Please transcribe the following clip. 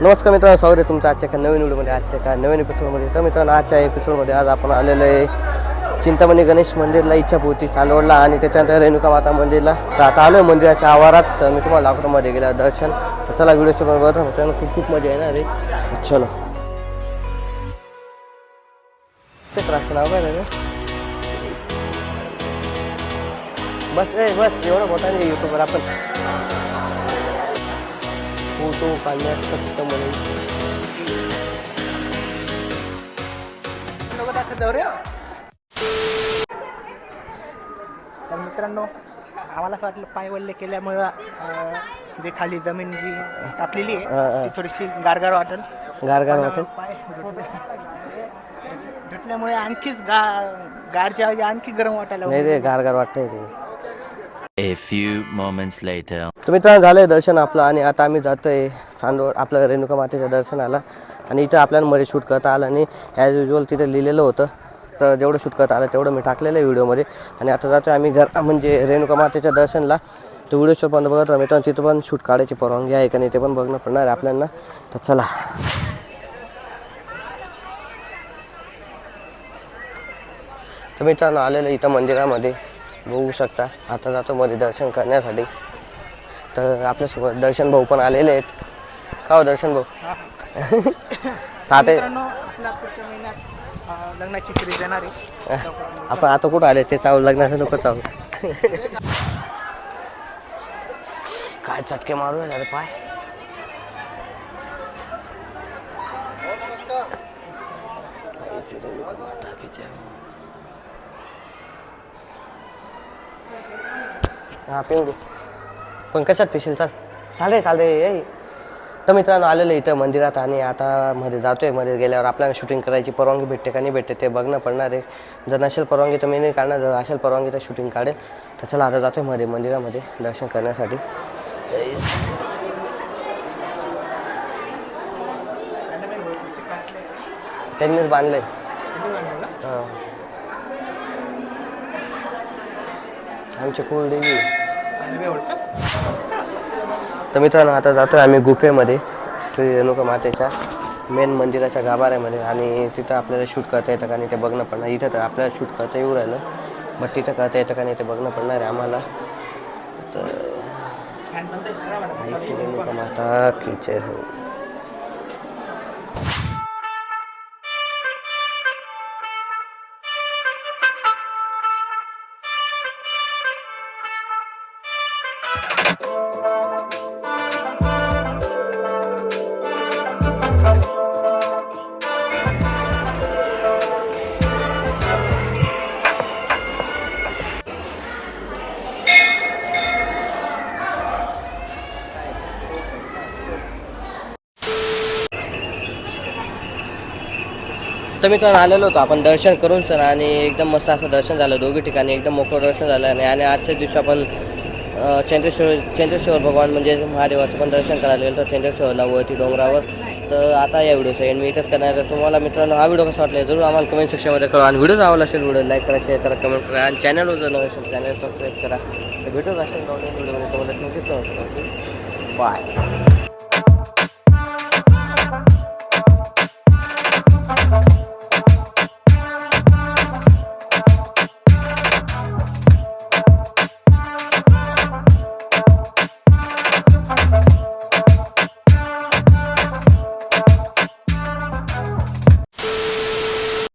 नमस्कार मित्रांनो स्वागत आहे तुमचं आजच्या एका नवीन व्हिडिओमध्ये. आजच्या एका नवीन एपिसोडमध्ये तर मित्रांनो आजच्या एपिसोडमध्ये आज आपण आलेलो आहे चिंतामणी गणेश मंदिरला इच्छापूर्ती चांदवडला आणि त्याच्यानंतर रेणुका माता मंदिरला. तर आता आलो आहे मंदिराच्या आवारात. तर मी तुम्हाला लाकूडमध्ये गेला दर्शन. तर चला व्हिडिओचे पण बघा मित्रांनो खूप खूप मजा येणार आहे. चलो. क्षेत्राचं नाव काय बस ए बस. एवढं मोठा नाही यूट्यूबवर आपण. फोटो काढण्यास म्हणून. तर मित्रांनो आम्हाला असं वाटलं पाय वल्ले केल्यामुळं अं, जे खाली जमीन जी तापलेली. आहे ती थोडीशी गारगार वाटेल गारगार वाटेल पाय धुतल्यामुळे आणखीच गा गारच्या ऐवजी आणखी गरम वाटायला नाही रे गारगार वाटतंय रे. A few moments later. तर मित्रांनो झालंय दर्शन आपलं आणि आता आम्ही जातोय चांदोड आपलं रेणुका मातेच्या दर्शनाला. आणि इथं आपल्याला मध्ये शूट करता आलं आणि ॲज युजल तिथे लिहिलेलं होतं. तर जेवढं शूट करता आलं तेवढं मी टाकलेलं आहे व्हिडिओमध्ये. आणि आता जातोय आम्ही घर म्हणजे रेणुका मातेच्या दर्शनला. तो व्हिडिओ पण बघत राहा मित्रांनो तिथं पण शूट काढायची परवानगी आहे का नाही ते पण बघणं पडणार आहे आपल्याला. तर चला. तर मित्रांनो आलेलं इथं मंदिरामध्ये. बघू शकता. आता जातो मध्ये दर्शन करण्यासाठी. तर आपल्यासोबत दर्शन भाऊ पण आलेले आहेत. का हो दर्शन भाऊ? लग्नाची सिरीज येणार आहे. आपण आता कुठं आले? ते चावलं लग्नाचं नको चावू काय चटके मारू अरे पाय. हा पिंगू. पण कशात पिशील? चल. चालते चालते ये तर मित्रांनो आलेलं इथं मंदिरात आणि आता मध्ये जातोय. मध्ये गेल्यावर आपल्याला शूटिंग करायची परवानगी भेटते का नाही भेटते ते बघणं पडणार आहे. जर नसेल परवानगी तर मी नाही काढणार. जर असेल परवानगी तर शूटिंग काढेल. तर चला आता जातोयमध्ये मंदिरामध्ये दर्शन करण्यासाठी. त्यांनीच बांधलंय. हां. आमची कुलदेवी. तर मित्रांनो आता जातोय आम्ही गुफेमध्ये श्री रेणुका मातेच्या मेन मंदिराच्या गाभाऱ्यामध्ये आणि तिथं आपल्याला शूट करता येतं का नाही ते बघणं पडणार. इथं तर आपल्याला शूट करता येऊ राहिलं बट तिथं करता येतं का नाही ते बघणं पडणार आहे आम्हाला. तर आई श्री रेणुका माता की हो तर मित्रांनो आलेलो होतो. आपण दर्शन करून सर आणि एकदम मस्त असं दर्शन झालं. दोघी ठिकाणी एकदम मोकळं दर्शन झालं आणि आजच्या दिवशी आपण चंद्रेश्वर चंद्रेश्वर भगवान म्हणजे महादेवाचं पण दर्शन करायला गेलो तर चंद्रेश्वरला वरती डोंगरावर. तर आता या व्हिडिओचं एंड मी इथंच करणार आहे. तुम्हाला मित्रांनो हा व्हिडिओ कसा वाटला जरूर आम्हाला कमेंट सेक्शनमध्ये कळवा. आणि व्हिडिओ आवडला असेल व्हिडिओ लाईक करा शेअर करा कमेंट करा. आणि चॅनलवर जर नवे असेल चॅनल सबस्क्राईब करा. तर भेटूच असेल नवीन व्हिडिओमध्ये तुम्हाला नक्कीच बाय